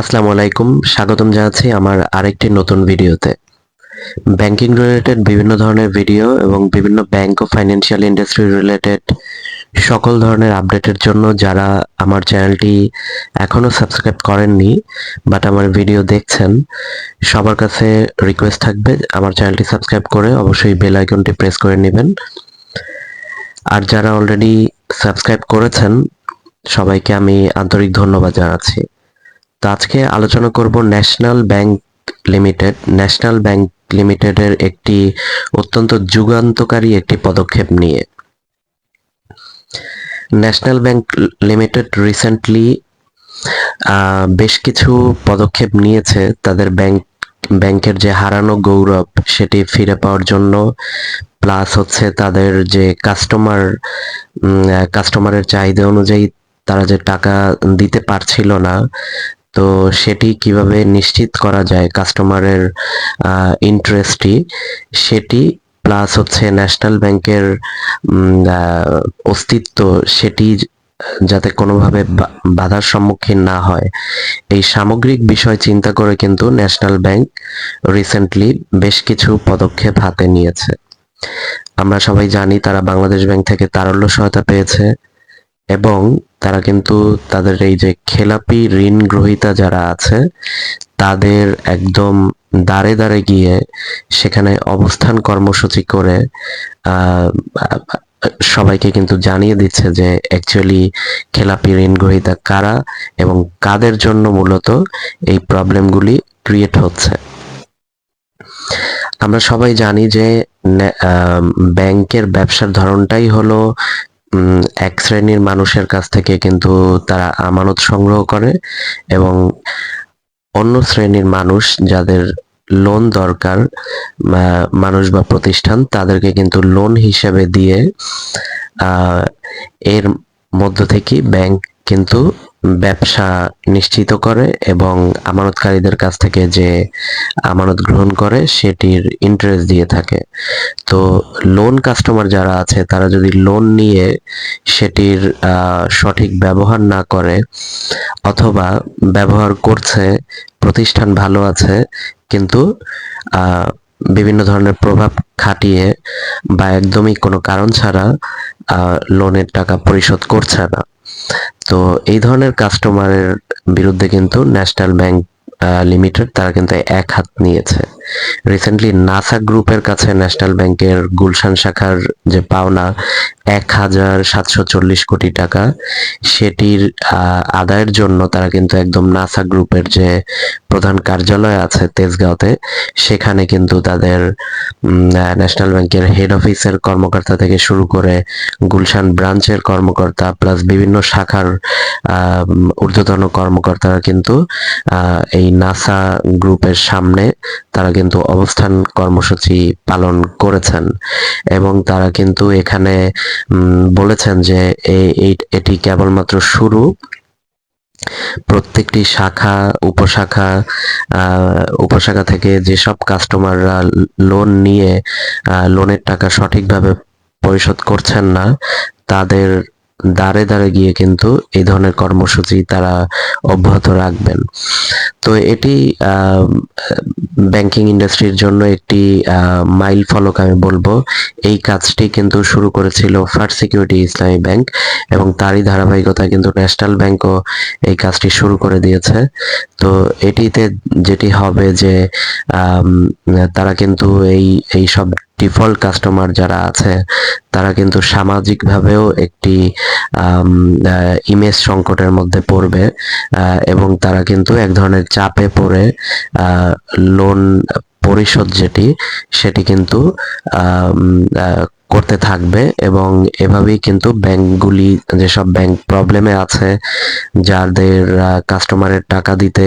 আসসালামু আলাইকুম, স্বাগতম জানাচ্ছি আমার আরেকটি নতুন ভিডিওতে। ব্যাংকিং রিলেটেড বিভিন্ন ধরনের ভিডিও এবং বিভিন্ন ব্যাংক ও ফাইন্যান্সিয়াল ইন্ডাস্ট্রি রিলেটেড সকল ধরনের আপডেটের জন্য যারা আমার চ্যানেলটি এখনও সাবস্ক্রাইব করেননি বাট আমার ভিডিও দেখছেন, সবার কাছে রিকোয়েস্ট থাকবে আমার চ্যানেলটি সাবস্ক্রাইব করে অবশ্যই বেল আইকনটি প্রেস করে নেবেন। আর যারা অলরেডি সাবস্ক্রাইব করেছেন, সবাইকে আমি আন্তরিক ধন্যবাদ জানাচ্ছি। তো আজকে আলোচনা করব national bank limited. National bank লিমিটেডের একটি অত্যন্ত যুগান্তকারী একটি পদক্ষেপ নিয়ে। ন্যাশনাল ব্যাংক লিমিটেড রিসেন্টলি বেশ কিছু পদক্ষেপ নিয়েছে তাদের ব্যাংক, ব্যাংকের যে হারানো গৌরব সেটি ফিরে পাওয়ার জন্য। প্লাস হচ্ছে তাদের যে কাস্টমার কাস্টমারের চাহিদা অনুযায়ী তারা যে টাকা দিতে পারছিল না তো সেটি কীভাবে নিশ্চিত করা যায় কাস্টমারের ইন্টারেস্টই সেটি প্লাস হচ্ছে ন্যাশনাল ব্যাংকের অস্তিত্ব, সেটি যাতে কোনোভাবে বাধার সম্মুখীন না হয়। এই সামগ্রিক বিষয় চিন্তা করে কিন্তু ন্যাশনাল ব্যাংক রিসেন্টলি বেশ কিছু পদক্ষেপ হাতে নিয়েছে। আমরা সবাই জানি তারা বাংলাদেশ ব্যাংক থেকে তারল্য সহায়তা পেয়েছে। এবং তারা কিন্তু তাদের এই যে খেলাপি ঋণ গ্রহীতা যারা আছে, তাদের একদম দাঁড়ে দাঁড়ে গিয়ে সেখানে অবস্থান কর্মসূচি করে সবাইকে কিন্তু জানিয়ে দিচ্ছে যে অ্যাকচুয়ালি খেলাপি ঋণ গ্রহীতা কারা এবং কাদের জন্য মূলত এই প্রবলেমগুলি ক্রিয়েট হচ্ছে। আমরা সবাই জানি যে ব্যাংকের ব্যবসার ধরনটাই হলো এক শ্রেণির মানুষের কাছ থেকে কিন্তু তারা আমানত সংগ্রহ করে এবং অন্য শ্রেণির মানুষ যাদের লোন দরকার মানুষ বা প্রতিষ্ঠান, তাদেরকে কিন্তু লোন হিসেবে দিয়ে এর মধ্য থেকে ব্যাংক কিন্তু ব্যবসা নিশ্চিত করে এবং আমানতকারীদের কাছ থেকে যে আমানত গ্রহণ করে সেটির ইন্টারেস্ট দিয়ে থাকে। তো লোন কাস্টমার যারা আছে, তারা যদি লোন নিয়ে সেটির সঠিক ব্যবহার না করে অথবা ব্যবহার করছে, প্রতিষ্ঠান ভালো আছে, কিন্তু বিভিন্ন ধরনের প্রভাব খাটিয়ে বা একদমই কোনো কারণ ছাড়া লোনের টাকা পরিশোধ করছে না। তো এই ধরনের কাস্টমারের বিরুদ্ধে কিন্তু ন্যাশনাল ব্যাংক লিমিটেড তারা কিন্তু এক হাত নিয়েছে। রিসেন্টলি নাসা গ্রুপের কাছে ন্যাশনাল ব্যাংকের গুলশান শাখার যে পাওনা, এক হাজার সাতশো চল্লিশ কোটি টাকা, সেটির আদায়ের জন্য তারা কিন্তু একদম নাসা গ্রুপের যে প্রধান কার্যালয় আছে তেজগাঁওতে, সেখানে কিন্তু তাদের ন্যাশনাল ব্যাংকের হেড অফিসের কর্মকর্তা থেকে শুরু করে গুলশান ব্রাঞ্চের কর্মকর্তা প্লাস বিভিন্ন শাখার ঊর্ধ্বতন কর্মকর্তারা কিন্তু এই নাসা গ্রুপের সামনে তারা কিন্তু অবস্থান কর্মসূচি পালন করেছেন এবং তারা কিন্তু এখানে বলেছেন যে এটি কেবলমাত্র শুরু। প্রত্যেকটি শাখা, উপশাখা উপশাখা থেকে যেসব কাস্টমাররা লোন নিয়ে লোনের টাকা সঠিকভাবে পরিশোধ করছেন না, তাদের দাঁড়ে দাঁড়ে গিয়ে কিন্তু এই ধরনের কর্মসূচি তারা অব্যাহত রাখবেন। তো এটি ব্যাংকিং ইন্ডাস্ট্রির জন্য একটি মাইল ফলক আমি বলব। এই কাজটি কিন্তু শুরু করেছিল ফার্স্ট সিকিউরিটি ইসলামী ব্যাংক এবং তারই ধারাবাহিকতা কিন্তু ন্যাশনাল ব্যাংকও এই কাজটি শুরু করে দিয়েছে। তো এটিতে যেটি হবে যে তারা কিন্তু এই এই সব ডিফল্ট কাস্টমার যারা আছে, তারা কিন্তু সামাজিকভাবেও একটি ইমেজ সংকটের মধ্যে পড়বে এবং তারা কিন্তু এক ধরনের চাপে পড়ে লোন পরিশোধ যেটি, সেটি কিন্তু করতে থাকবে এবং এভাবেই কিন্তু ব্যাংকগুলি, যেসব ব্যাংক প্রবলেমে আছে, যাদের কাস্টমারের টাকা দিতে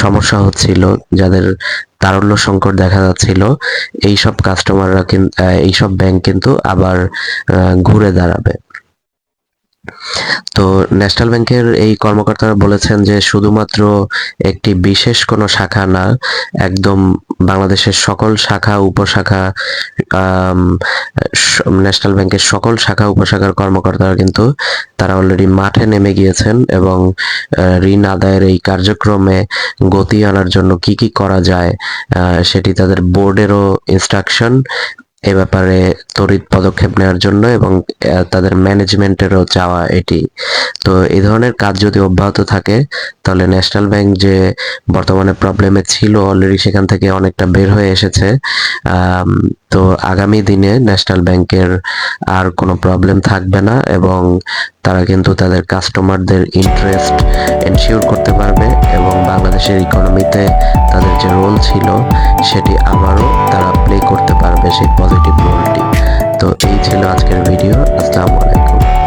সমস্যা হচ্ছিল, যাদের তারল্য সংকট দেখা যাচ্ছিল এই সব কাস্টমাররা কিন্তু এইসব ব্যাংক কিন্তু আবার ঘুরে দাঁড়াবে। তো ন্যাশনাল ব্যাংকের এই কর্মকর্তারা বলেছেন যে শুধুমাত্র একটি বিশেষ কোনো শাখা না, একদম বাংলাদেশের সকল শাখা, উপশাখা ন্যাশনাল ব্যাংকের সকল শাখা, উপশাখার কর্মকর্তারা কিন্তু তারা অলরেডি মাঠে নেমে গিয়েছেন এবং ঋণ আদায়ের এই কার্যক্রমে গতি আনার জন্য কি কি করা যায় সেটি তাদের বোর্ডেরও ইনস্ট্রাকশন এ ব্যাপারে তড়িৎ পদক্ষেপ নেওয়ার জন্য এবং তাদের ম্যানেজমেন্টেরও চাওয়া এটি। তো এই ধরনের কাজ যদি অব্যাহত থাকে, তাহলে ন্যাশনাল ব্যাংক যে বর্তমানে প্রবলেমে ছিল অলরেডি সেখান থেকে অনেকটা বের হয়ে এসেছে। তো আগামী দিনে ন্যাশনাল ব্যাংকের আর কোনো প্রবলেম থাকবে না এবং তারা কিন্তু তাদের কাস্টমারদের ইন্টারেস্ট এনশিওর করতে পারবে এবং বাংলাদেশের ইকোনমিতে তাদের যে রোল ছিল, সেটি আবারও তারা প্লে করতে পারবে সেই পজিটিভ রোলটি তো এই ছিল আজকের ভিডিও আসসালামু আলাইকুম।